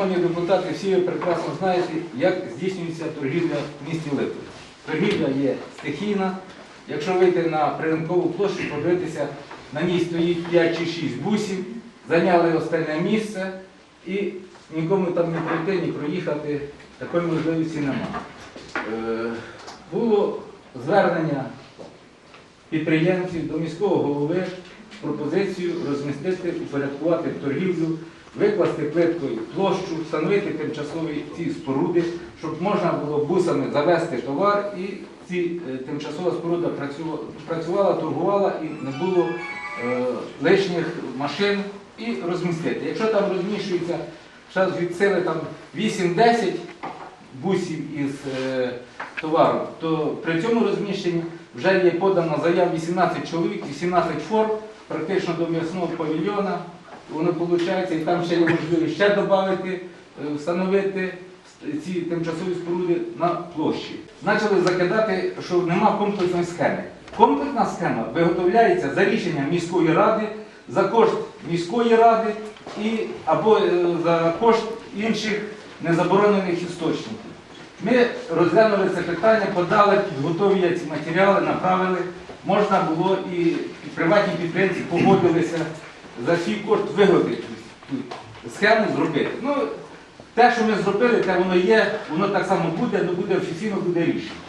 шановні депутати, всі ви прекрасно знаєте, як здійснюється торгівля в місті Липові. Торгівля є стихійна. Якщо вийти на приринкову площу, подивитися, на ній стоїть 5 чи 6 бусів, зайняли останнє місце і нікому там не пройти, ні проїхати, такої можливості немає. Е, було звернення підприємців до міського голови з пропозицією розмістити, упорядкувати торгівлю, викласти плиткою площу, встановити тимчасові ці споруди, щоб можна було бусами завести товар і ці е, тимчасова споруда працювала, торгувала і не було е, лишніх машин і розмістити. Якщо там розміщується зараз від сили там 8-10 бусів із е, товару, то при цьому розміщенні вже є подано заяв 18 чоловік, 18 форм, практично до м'ясного павільйона. Воно виходить, і там ще є можливість ще додати, е, встановити ці тимчасові споруди на площі. Почали закидати, що нема комплексної схеми. Комплексна схема виготовляється за рішенням міської ради, за кошт міської ради і або е, за кошт інших незаборонених істочників. Ми розглянули це питання, подали, підготові ці матеріали, направили. Можна було і приватні підприємці погодилися за свій кошт виготовити цю схему зробити. Ну, те, що ми зробили, те воно є, воно так само буде, але буде офіційно буде рішення.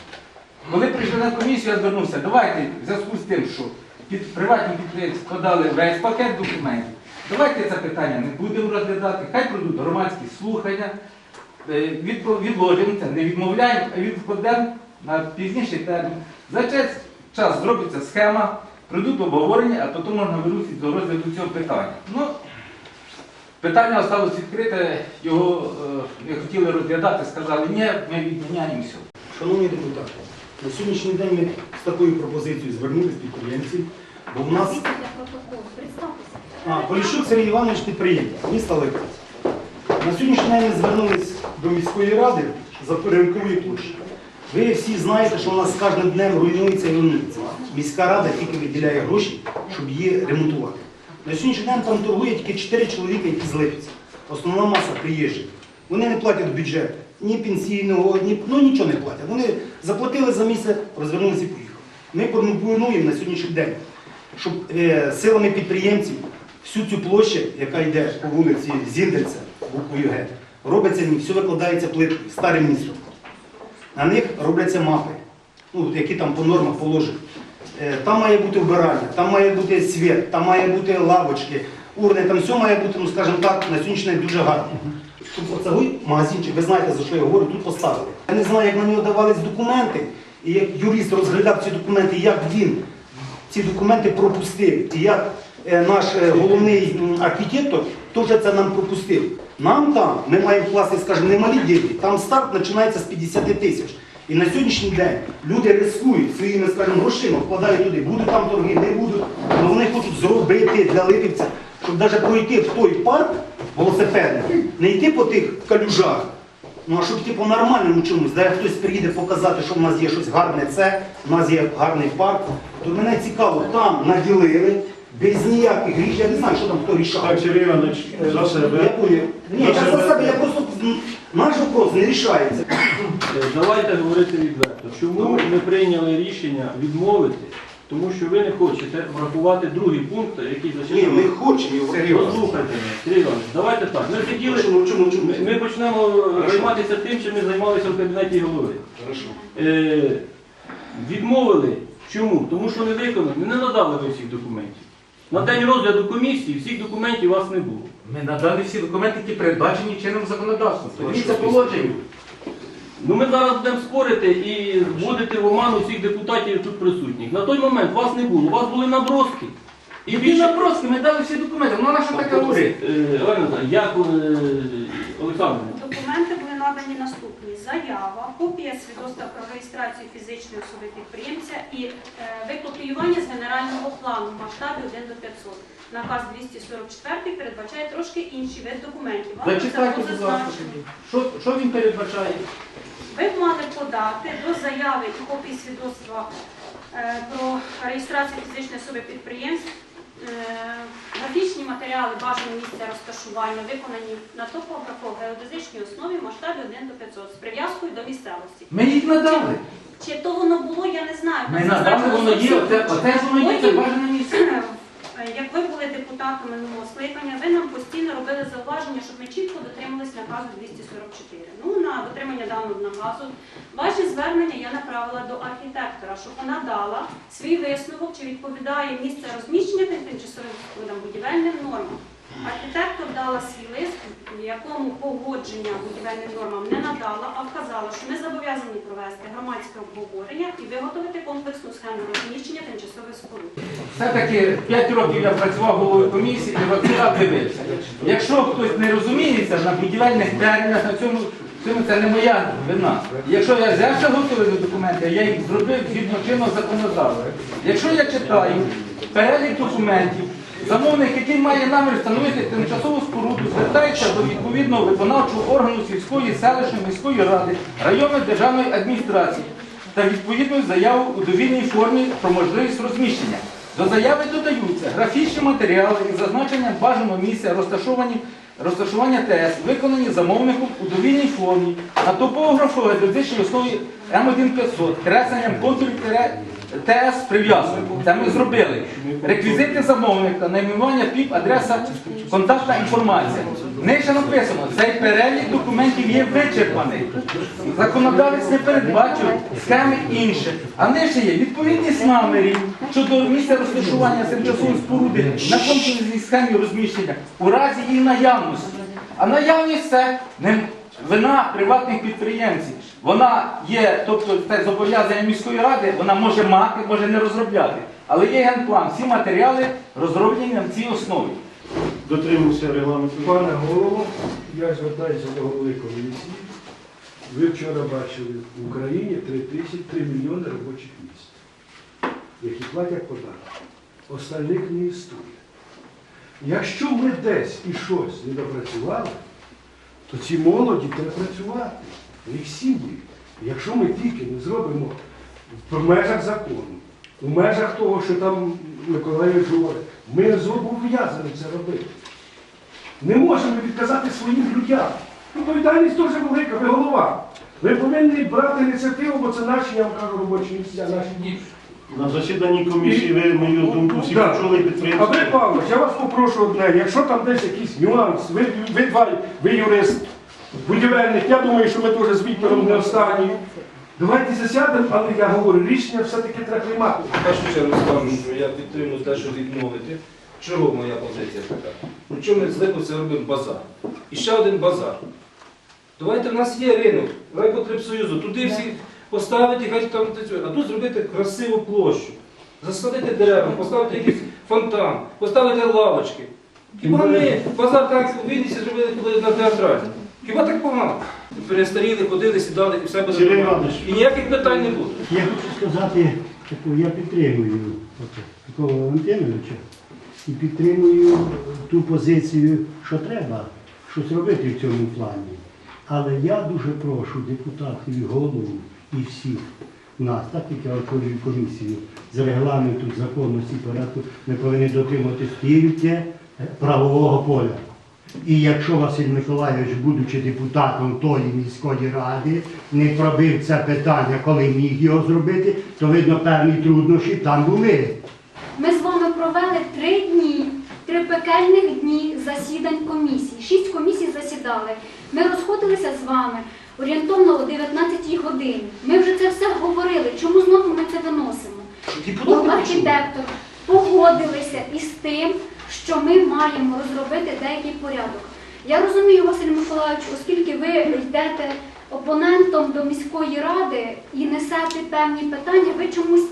Коли прийшли на комісію, я звернувся, давайте в зв'язку з тим, що під, приватні підприємці подали весь пакет документів, давайте це питання не будемо розглядати, хай пройдуть громадські слухання, е, відложимо це, не відмовляємо, а відкладемо на пізніший термін. За час, час зробиться схема, пройдуть обговорення, а потім можна вирушити до розгляду цього питання. Ну, питання залишилось відкрите, його е, не хотіли розглядати, сказали, ні, ми відміняємо все. Шановні депутати, на сьогоднішній день ми з такою пропозицією звернулися підприємці, бо в нас а, Поліщук Сергій Іванович підприємець, міста Липець. На сьогоднішній день ми звернулись до міської ради за переринкової площі. Ви всі знаєте, що у нас кожним днем руйнується і руйнується. Міська рада тільки виділяє гроші, щоб її ремонтувати. На сьогоднішній день там торгує тільки 4 чоловіка, які з Липеця. Основна маса приїжджих. Вони не платять бюджет ні пенсійного, ні, ну нічого не платять. Вони заплатили за місце, розвернулися і поїхали. Ми пропонуємо на сьогоднішній день, щоб е, силами підприємців всю цю площу, яка йде по вулиці Зіндерця, буквою Г, робиться, все викладається плиткою, старим містом. На них робляться мапи, ну, які там по нормах положені. Е, Там має бути вбиральня, там має бути світ, там має бути лавочки, урни, там все має бути, ну скажімо так, на сьогоднішній дуже гарно. Щоб оцей магазинчик, ви знаєте, за що я говорю, тут поставили. Я не знаю, як на нього давались документи, і як юрист розглядав ці документи, як він ці документи пропустив. І як е, наш е, головний архітектор теж це нам пропустив. Нам там, ми маємо вкласти, скажімо, немалі дії, там старт починається з 50 тисяч. І на сьогоднішній день люди рискують своїми, скажімо, грошима, вкладають туди, будуть там торги, не будуть. Але вони хочуть зробити для Липівця, щоб навіть пройти в той парк велосипедний, не йти по тих калюжах, Ну а щоб йти по нормальному чомусь, де хтось приїде показати, що в нас є щось гарне це, в нас є гарний парк, то мене цікаво, там наділили, без ніяких річ, я не знаю, що там хто рішав. Так, Сергій Іванович, за себе. понял. Ні, я за себе, я просто м, наш вопрос не рішається. Е, Давайте говорити відверто. Чому ми прийняли рішення відмовити? Тому що ви не хочете врахувати другий пункт, який Ні, зачитав. ми хочемо його. Послухайте мене, Сергій Іванович, давайте так. Ми хотіли, Чому, чому, чому? ми, ми почнемо займатися тим, чим ми займалися в кабінеті голови. Хорошо. Е, відмовили. Чому? Тому що не виконали, не надали ви всіх документів. На день розгляду комісії всіх документів у вас не було. Ми надали всі документи, які передбачені чинним законодавством. Подивіться положення. Ну ми зараз будемо спорити і вводити в оману всіх депутатів тут присутніх. На той момент вас не було, у вас були наброски. І Які більше напрости, ми дали всі документи. Ну на що говорить? Е, е, Олександр, Документи були надані наступні: заява, копія свідоцтва про реєстрацію фізичної особи підприємця і е, викопіювання з генерального плану в масштабі 1 до 500. Наказ 244 передбачає трошки інший вид документів. Зачитайте, будь ласка, тоді. Що, що він передбачає? Ви б мали подати до заяви і копії свідоцтва е, про реєстрацію фізичної особи підприємств Графічні матеріали бажаного місця розташування виконані на топографо-геодезичній основі в масштабі 1 до 500 з прив'язкою до місцевості. Ми їх надали. Чи то воно було, я не знаю. Ми надали, воно є, оте, оте воно є, це бажане місце. е, Як ви були депутатами минулого скликання, ви нам постійно робили зауваження, щоб ми чітко дотримались наказу 244. Ну, на дотримання даного наказу ваші звернення я направила до архітектора, щоб вона дала свій висновок, чи відповідає місце розміщення тим тимчасовим будівельним нормам. Архітектор дала свій лист, в якому погодження будівельним нормам не надала, а вказала, що ми зобов'язані провести громадське обговорення і виготовити комплексну схему розміщення тимчасових споруд. Все-таки 5 років я працював головою комісії і вакцинав дивився. Якщо хтось не розуміється на будівельних термінах, на цьому, цьому це не моя вина. Якщо я взявся готові документи, я їх зробив згідно чинного законодавства. Якщо я читаю перелік документів, замовник, який має намір встановити тимчасову споруду, звертається до відповідного виконавчого органу сільської, селищної, міської ради, районної державної адміністрації та відповідну заяву у довільній формі про можливість розміщення. До заяви додаються графічні матеріали із зазначенням бажаного місця розташування ТС, виконані замовником у довільній формі на топографо-геодезичній основі М1500, кресленням контурів ТС з. Це ми зробили. Реквізити замовника, найменування ПІП, адреса, контактна інформація. Нижче написано, цей перелік документів є вичерпаний. Законодавець не бачив схеми інші. А нижче є відповідність намірів щодо місця розташування тимчасової споруди на комплексній схемі розміщення у разі її наявності. А наявність це вина приватних підприємців. Вона є, тобто це зобов'язання міської ради, вона може мати, може не розробляти. Але є генплан, всі матеріали розроблені на цій основі. Дотримуйся регламенту. Пане голово, я звертаюся до голови комісії. Ви вчора бачили в Україні 3 тисячі 3 мільйони робочих місць, які платять податки. Остальних не існує. Якщо ми десь і щось не допрацювали, то ці молоді треба працювати, їх сім'ї. Якщо ми тільки не зробимо в межах закону, у межах того, що там Миколаїв говорить, ми зобов'язані це робити. Не можемо відказати своїм людям. Відповідальність дуже велика, ви голова. Ви повинні брати ініціативу, бо це наші, я вам кажу, робочі місця, наші діти. На засіданні комісії ви мою думку всі Да. почули Андрій підприємство. Павлович, я вас попрошу одне, якщо там десь якийсь нюанс, ви, ви два, ви юрист, будівельник, я думаю, що ми теж з Віктором не останні. Давайте засядемо, але я говорю, рішення все-таки треба приймати. В першу чергу скажу, що я підтримую те, що відмовити. Чого моя позиція така? Ну чому ми злику це робимо базар? І ще один базар. Давайте в нас є ринок, райпотребсоюзу, туди всі поставити, хай там. А тут зробити красиву площу, засадити дерева, поставити якийсь фонтан, поставити лавочки. Хіба ми базар так у Вінниці зробили коли на театральні? Хіба так погано? Перестаріли, ходили, сідали і все буде. Сергій нормально. Іванович. І ніяких питань не буде. Я хочу сказати, таку, я підтримую от, такого Валентиновича і підтримую ту позицію, що треба щось робити в цьому плані. Але я дуже прошу депутатів і голову і всіх нас, так як я очолюю комісію з регламенту, законності, порядку, ми повинні дотримуватись тільки правового поля. І якщо Василь Миколайович, будучи депутатом тої міської ради, не пробив це питання, коли міг його зробити, то видно певні труднощі там були. Ми з вами провели три дні, три пекельних дні засідань комісій. Шість комісій засідали. Ми розходилися з вами орієнтовно о 19 годині. Ми вже це все говорили. Чому знову ми це виносимо? Був архітектор, погодилися із тим, що ми маємо розробити деякий порядок. Я розумію, Василь Миколаївич, оскільки ви йдете опонентом до міської ради і несете певні питання, ви чомусь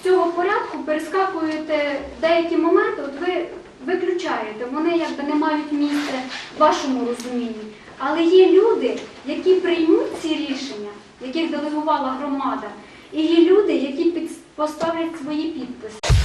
з цього порядку перескакуєте деякі моменти, от ви виключаєте, вони якби не мають місця в вашому розумінні. Але є люди, які приймуть ці рішення, яких делегувала громада, і є люди, які поставлять свої підписи.